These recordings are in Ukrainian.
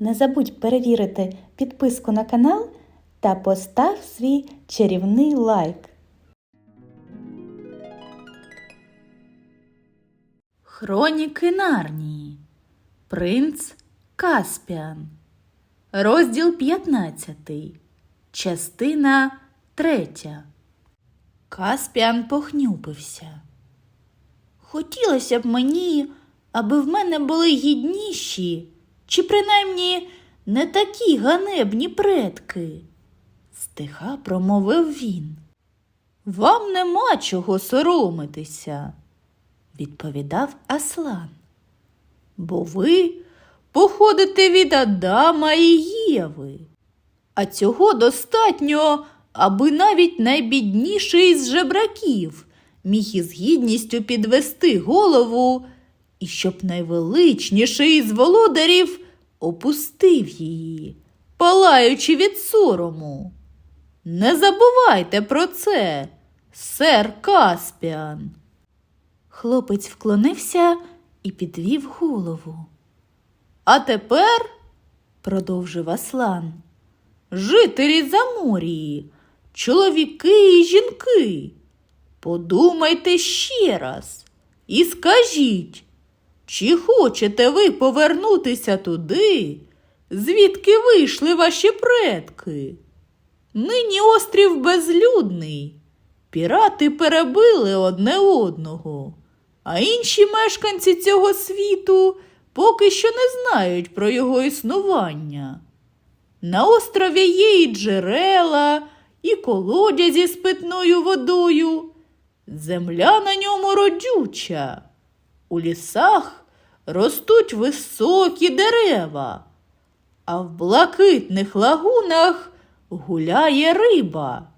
Не забудь перевірити підписку на канал та постав свій чарівний лайк. Хроніки Нарнії. Принц Каспіан. Розділ 15. Частина 3. Каспіан похнюпився. Хотілося б мені, аби в мене були гідніші, чи принаймні не такі ганебні предки, стиха промовив він. Вам нема чого соромитися, відповідав Аслан. Бо ви походите від Адама і Єви, а цього достатньо, аби навіть найбідніший із жебраків міг із гідністю підвести голову, і щоб найвеличніший із володарів опустив її, палаючи від сорому. Не забувайте про це, сер Каспіан. Хлопець вклонився і підвів голову. А тепер, продовжив Аслан, жителі Заморії, чоловіки і жінки, подумайте ще раз і скажіть, чи хочете ви повернутися туди, звідки вийшли ваші предки? Нині острів безлюдний. Пірати перебили одне одного, а інші мешканці цього світу поки що не знають про його існування. На острові є і джерела, і колодязі з питною водою. Земля на ньому родюча. У лісах ростуть високі дерева, а в блакитних лагунах гуляє риба.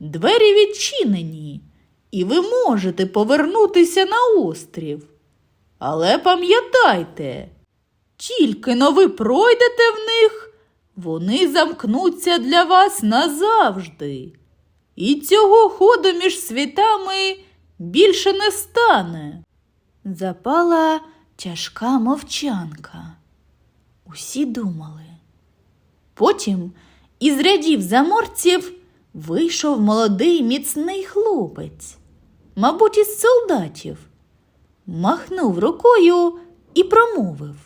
Двері відчинені, і ви можете повернутися на острів. Але пам'ятайте, тільки но ви пройдете в них, вони замкнуться для вас назавжди. І цього ходу між світами більше не стане. Запала тяжка мовчанка. Усі думали. Потім із рядів заморців вийшов молодий міцний хлопець, мабуть, із солдатів, махнув рукою і промовив.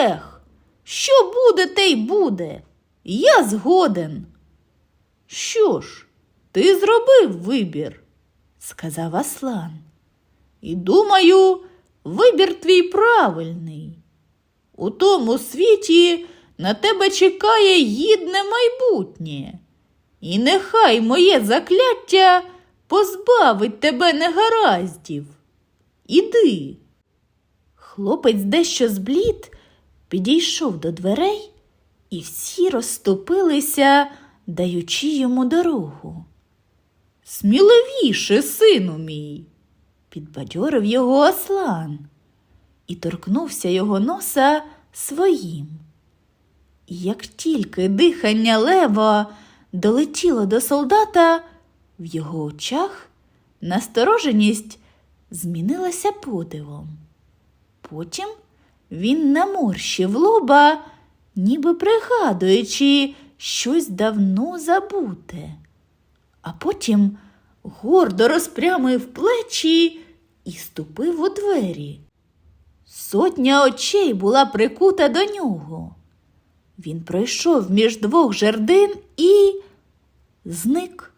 Ех, що буде, те й буде. Я згоден. Що ж, ти зробив вибір, сказав Аслан. І думаю, вибір твій правильний. У тому світі на тебе чекає гідне майбутнє. І нехай моє закляття позбавить тебе негараздів. Іди. Хлопець дещо зблід, підійшов до дверей, і всі розступилися, даючи йому дорогу. Сміливіше, сину мій, підбадьорив його Аслан і торкнувся його носа своїм. І як тільки дихання лева долетіло до солдата, в його очах настороженість змінилася подивом. Потім він наморщив лоба, ніби пригадуючи щось давно забуте, а потім гордо розпрямив плечі і ступив у двері. Сотня очей була прикута до нього. Він пройшов між двох жердин і зник.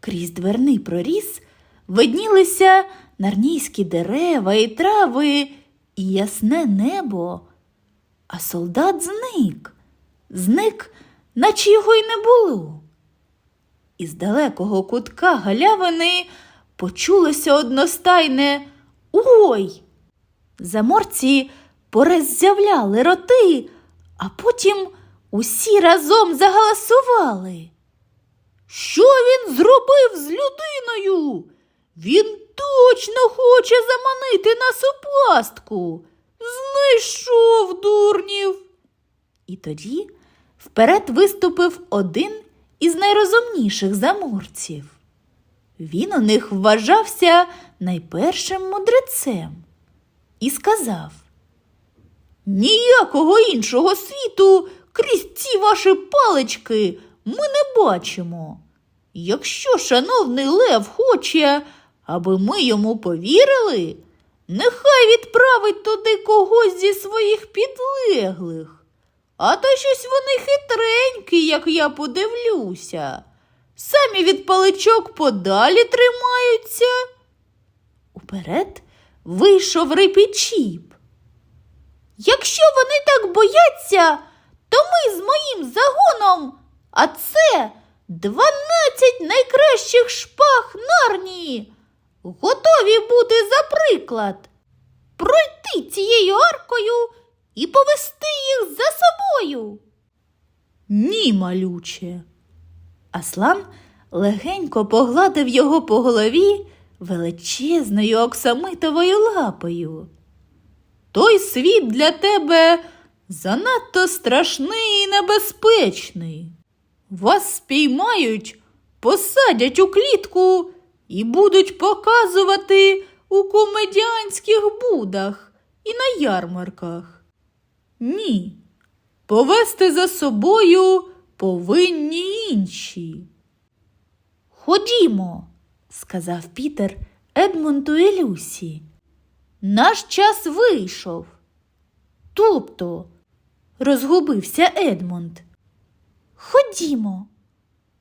Крізь дверний проріз виднілися нарнійські дерева і трави і ясне небо, а солдат зник, зник, наче його й не було. Із далекого кутка галявини почулося одностайне Ой! Заморці пороззявляли роти, а потім усі разом загаласували. Що він зробив з людиною? Він точно хоче заманити нас у пастку. Знайшов дурнів. І тоді вперед виступив один із найрозумніших заморців. Він у них вважався найпершим мудрецем і сказав Ніякого іншого світу крізь ці ваші палички ми не бачимо. Якщо шановний Лев хоче, аби ми йому повірили, нехай відправить туди когось зі своїх підлеглих. А то щось вони хитренькі, як я подивлюся. Самі від паличок подалі тримаються. Уперед вийшов репічіп. Якщо вони так бояться, то ми з моїм загоном, а це дванадцять найкращих шпаг Нарнії, готові бути за приклад, пройти цією аркою і повести їх за собою. Ні, малюче. Аслан легенько погладив його по голові величезною оксамитовою лапою. Той світ для тебе занадто страшний і небезпечний. Вас спіймають, посадять у клітку і будуть показувати у комедіанських будах і на ярмарках. Ні, повести за собою повинні інші. Ходімо, сказав Пітер Едмонту і Люсі. Наш час вийшов. Тобто, розгубився Едмонд. Ходімо.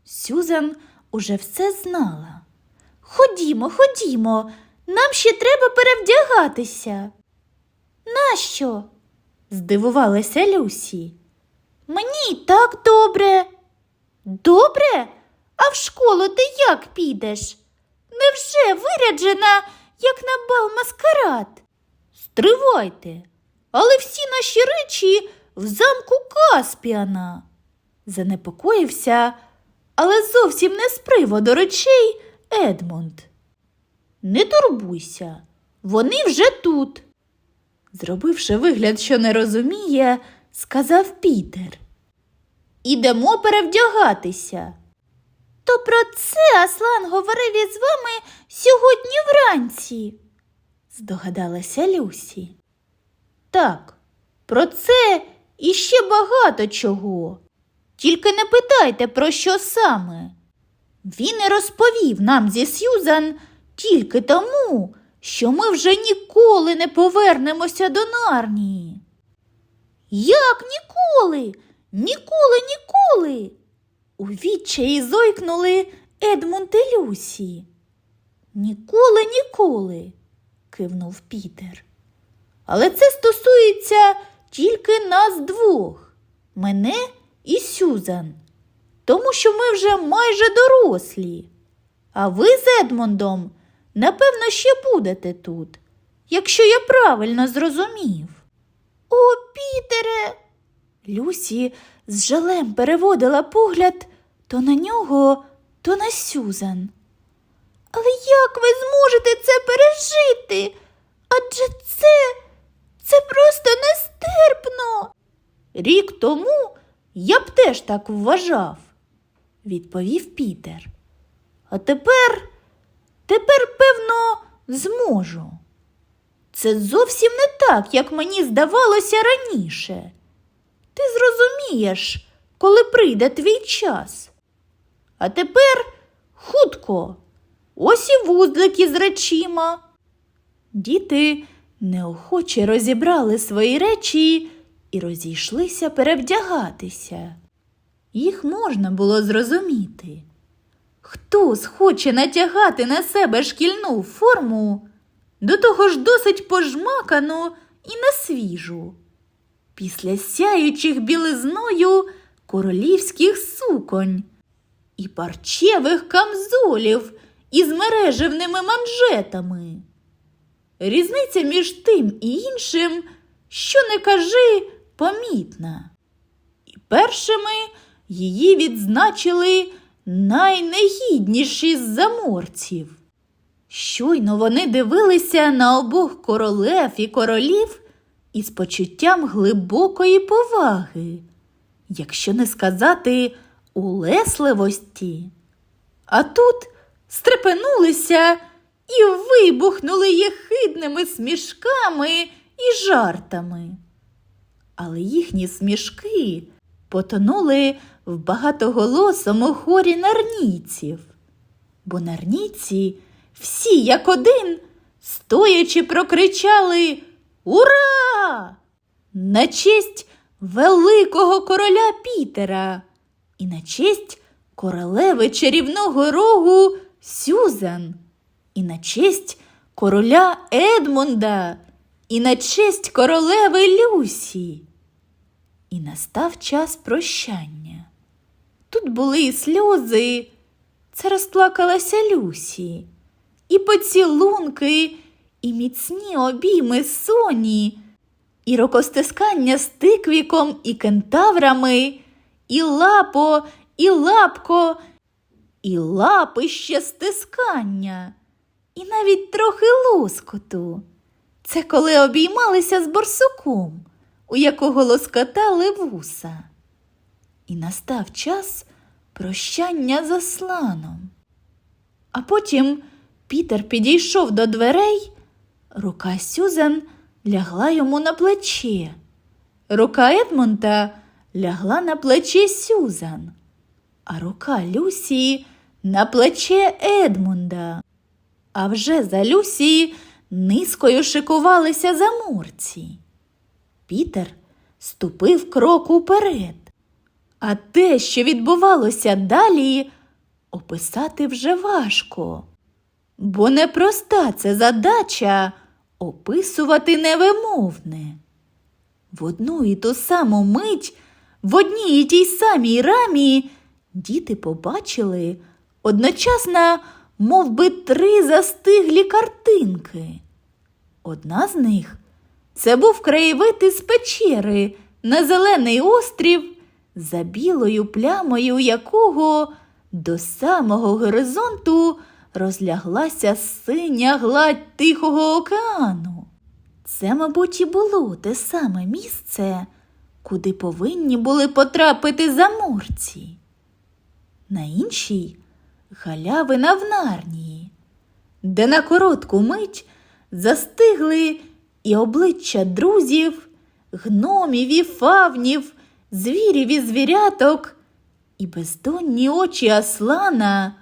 Сюзан уже все знала. Ходімо, ходімо, нам ще треба перевдягатися. Нащо? здивувалася Люсі. Мені й так добре. Добре? А в школу ти як підеш? Невже виряджена, як на бал маскарад? Стривайте, але всі наші речі в замку Каспіана. Занепокоївся, але зовсім не з приводу речей Едмонд. Не турбуйся, вони вже тут. Зробивши вигляд, що не розуміє, сказав Пітер. Ідемо перевдягатися. То про це Аслан говорив із вами сьогодні вранці, здогадалася Люсі. Так, про це і ще багато чого. Тільки не питайте, про що саме. Він і розповів нам зі Сьюзан тільки тому, що ми вже ніколи не повернемося до Нарнії. Як ніколи? Ніколи, ніколи. У відчаї зойкнули Едмунд і Люсі. Ніколи, ніколи, кивнув Пітер. Але це стосується тільки нас двох, мене і Сюзан, тому що ми вже майже дорослі. А ви з Едмондом, напевно, ще будете тут, якщо я правильно зрозумів. Люсі з жалем переводила погляд то на нього, то на Сюзан. Але як ви зможете це пережити? Адже це, це просто нестерпно. Рік тому я б теж так вважав, відповів Пітер. А тепер, тепер, певно, зможу. Це зовсім не так, як мені здавалося раніше. Зрозумієш, коли прийде твій час. А тепер хутко, ось і вузлики з речима. Діти неохоче розібрали свої речі і розійшлися перевдягатися. Їх можна було зрозуміти. Хто схоче натягати на себе шкільну форму, до того ж досить пожмакану і несвіжу. Після сяючих білизною королівських суконь і парчевих камзолів із мережевними манжетами. Різниця між тим і іншим, що не кажи, помітна. І першими її відзначили найнегідніші з заморців. Щойно вони дивилися на обох королев і королів із почуттям глибокої поваги, якщо не сказати улесливості. А тут стрепенулися і вибухнули єхидними смішками і жартами. але їхні смішки потонули в багатоголосому хорі нарнійців. Бо нарнійці всі як один, стоячи, прокричали Ура! На честь великого короля Пітера і на честь королеви чарівного рогу Сюзан, і на честь короля Едмунда, і на честь королеви Люсі. І настав час прощання. Тут були і сльози, це розплакалася Люсі, і поцілунки, і міцні обійми соні, і рукостискання з тиквіком і кентаврами, і лапо, і лапко, і лапище стискання, і навіть трохи лоскоту. Це коли обіймалися з борсуком, у якого лоскотали вуса. І настав час прощання з Асланом. А потім Пітер підійшов до дверей, рука Сюзан лягла йому на плече. Рука Едмунда лягла на плече Сюзан, а рука Люсі на плече Едмунда. А вже за Люсі низкою шикувалися замурці. Пітер ступив крок уперед. А те, що відбувалося далі, описати вже важко. Бо непроста це задача описувати невимовне. В одну і ту саму мить, в одній і тій самій рамі діти побачили одночасно мов би, три застиглі картинки. Одна з них це був краєвид із печери на зелений острів, за білою плямою якого до самого горизонту розляглася синя гладь Тихого океану. Це, мабуть, і було те саме місце, куди повинні були потрапити заморці. На іншій галявина в Нарнії, де на коротку мить застигли і обличчя друзів, гномів і фавнів, звірів і звіряток, і бездонні очі Аслана,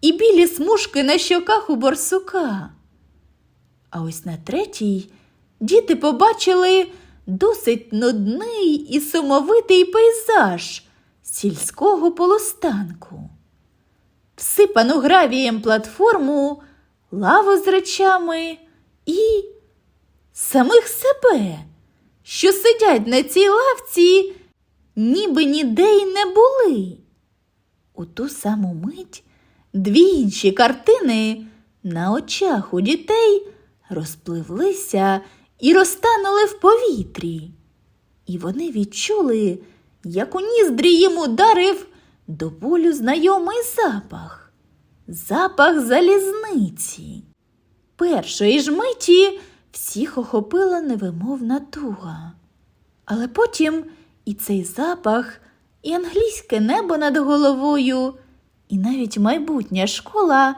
і білі смужки на щоках у борсука. А ось на третій діти побачили досить нудний і сумовитий пейзаж сільського полустанку всипану гравієм платформу, лаву з речами і самих себе, що сидять на цій лавці, ніби ніде й не були. У ту саму мить дві інші картини на очах у дітей розпливлися і розтанули в повітрі. І вони відчули, як у ніздрі їм ударив до болю знайомий запах, запах залізниці. Першої ж миті всіх охопила невимовна туга. Але потім і цей запах, і англійське небо над головою, і навіть майбутня школа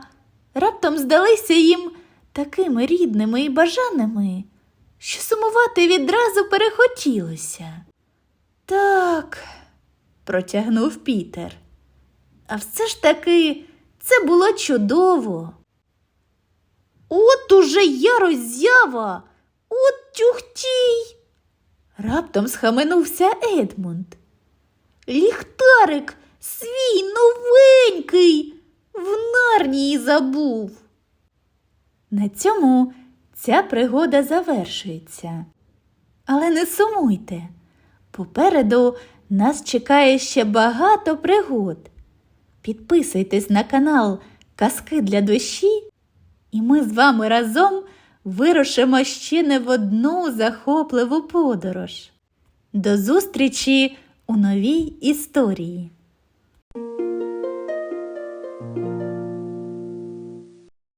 раптом здалися їм такими рідними і бажаними, що сумувати відразу перехотілося. Так, протягнув Пітер. А все ж таки це було чудово. От уже я роззява, от тюхтій. Раптом схаменувся Едмунд. Ліхтарик свій новенький в нарнії забув. На цьому ця пригода завершується. Але не сумуйте. Попереду нас чекає ще багато пригод. Підписуйтесь на канал Казки для душі, і ми з вами разом вирушимо ще не в одну захопливу подорож. До зустрічі у новій історії!